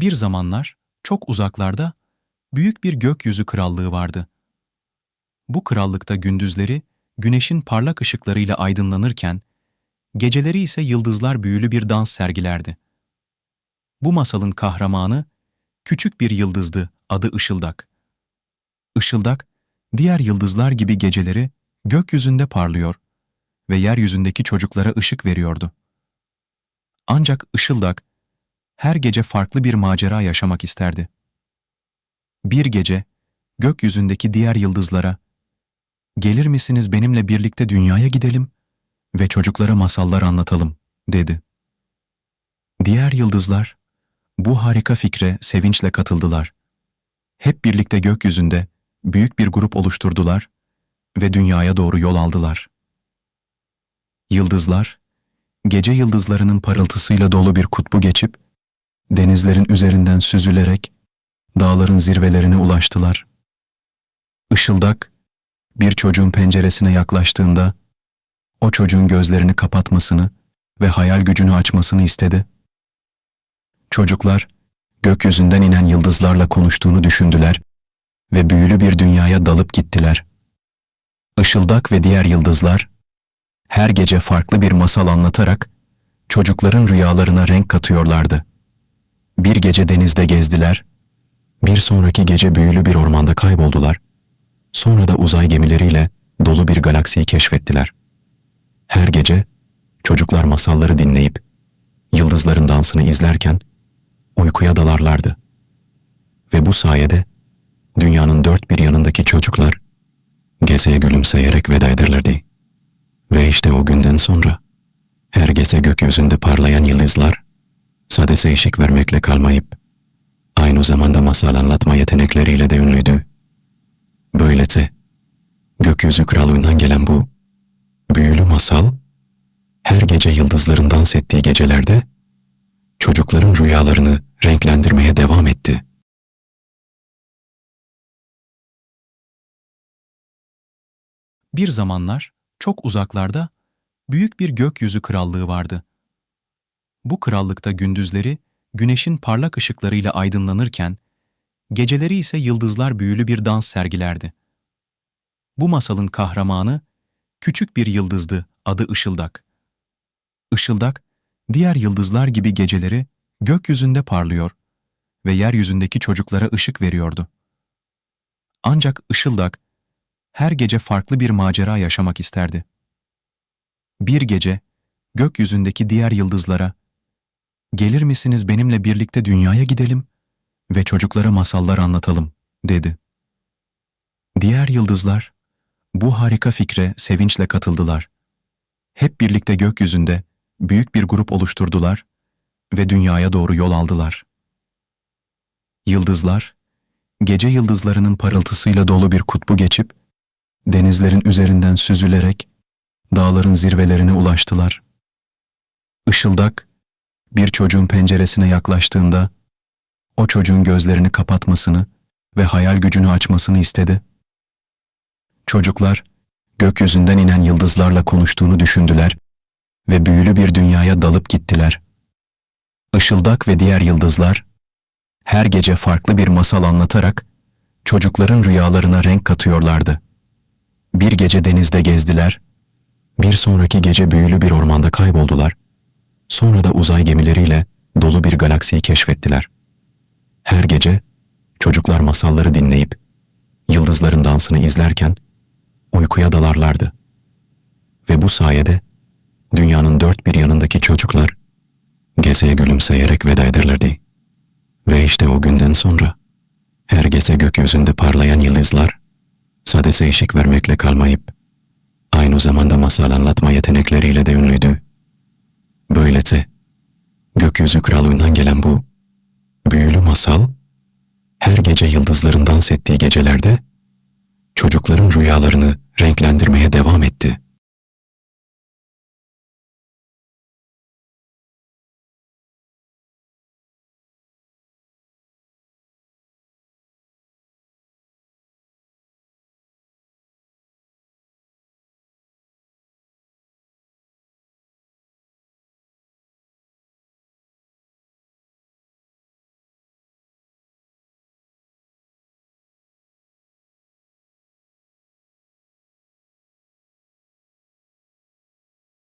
Bir zamanlar çok uzaklarda büyük bir gökyüzü krallığı vardı. Bu krallıkta gündüzleri güneşin parlak ışıklarıyla aydınlanırken, geceleri ise yıldızlar büyülü bir dans sergilerdi. Bu masalın kahramanı küçük bir yıldızdı adı Işıldak. Işıldak, diğer yıldızlar gibi geceleri gökyüzünde parlıyor ve yeryüzündeki çocuklara ışık veriyordu. Ancak Işıldak her gece farklı bir macera yaşamak isterdi. Bir gece gökyüzündeki diğer yıldızlara "Gelir misiniz benimle birlikte dünyaya gidelim ve çocuklara masallar anlatalım?" dedi. Diğer yıldızlar bu harika fikre sevinçle katıldılar. Hep birlikte gökyüzünde büyük bir grup oluşturdular ve dünyaya doğru yol aldılar. Yıldızlar, gece yıldızlarının parıltısıyla dolu bir kutbu geçip, denizlerin üzerinden süzülerek dağların zirvelerine ulaştılar. Işıldak, bir çocuğun penceresine yaklaştığında, o çocuğun gözlerini kapatmasını ve hayal gücünü açmasını istedi. Çocuklar, gökyüzünden inen yıldızlarla konuştuğunu düşündüler ve büyülü bir dünyaya dalıp gittiler. Işıldak ve diğer yıldızlar, her gece farklı bir masal anlatarak çocukların rüyalarına renk katıyorlardı. Bir gece denizde gezdiler, bir sonraki gece büyülü bir ormanda kayboldular. Sonra da uzay gemileriyle dolu bir galaksiyi keşfettiler. Her gece çocuklar masalları dinleyip yıldızların dansını izlerken uykuya dalarlardı. Ve bu sayede dünyanın dört bir yanındaki çocuklar gezeye gülümseyerek veda ederlerdi. Ve işte o günden sonra her gece gökyüzünde parlayan yıldızlar sadece ışık vermekle kalmayıp aynı zamanda masal anlatma yetenekleriyle de ünlüydü. Böylece gökyüzü krallığından gelen bu büyülü masal her gece yıldızların dans ettiği gecelerde çocukların rüyalarını renklendirmeye devam etti. Bir zamanlar çok uzaklarda büyük bir gökyüzü krallığı vardı. Bu krallıkta gündüzleri güneşin parlak ışıklarıyla aydınlanırken, geceleri ise yıldızlar büyülü bir dans sergilerdi. Bu masalın kahramanı küçük bir yıldızdı adı Işıldak. Işıldak, diğer yıldızlar gibi geceleri gökyüzünde parlıyor ve yeryüzündeki çocuklara ışık veriyordu. Ancak Işıldak her gece farklı bir macera yaşamak isterdi. Bir gece gökyüzündeki diğer yıldızlara "Gelir misiniz benimle birlikte dünyaya gidelim ve çocuklara masallar anlatalım?" dedi. Diğer yıldızlar bu harika fikre sevinçle katıldılar. Hep birlikte gökyüzünde büyük bir grup oluşturdular ve dünyaya doğru yol aldılar. Yıldızlar, gece yıldızlarının parıltısıyla dolu bir kutbu geçip, denizlerin üzerinden süzülerek dağların zirvelerine ulaştılar. Işıldak, bir çocuğun penceresine yaklaştığında, o çocuğun gözlerini kapatmasını ve hayal gücünü açmasını istedi. Çocuklar, gökyüzünden inen yıldızlarla konuştuğunu düşündüler ve büyülü bir dünyaya dalıp gittiler. Işıldak ve diğer yıldızlar, her gece farklı bir masal anlatarak çocukların rüyalarına renk katıyorlardı. Bir gece denizde gezdiler, bir sonraki gece büyülü bir ormanda kayboldular. Sonra da uzay gemileriyle dolu bir galaksiyi keşfettiler. Her gece çocuklar masalları dinleyip yıldızların dansını izlerken uykuya dalarlardı. Ve bu sayede dünyanın dört bir yanındaki çocuklar gezeye gülümseyerek veda ederlerdi. Ve işte o günden sonra her gece gökyüzünde parlayan yıldızlar sadece ışık vermekle kalmayıp aynı zamanda masal anlatma yetenekleriyle de ünlüydü. Böylece gökyüzü krallığından gelen bu büyülü masal her gece yıldızların dans ettiği gecelerde çocukların rüyalarını renklendirmeye devam etti.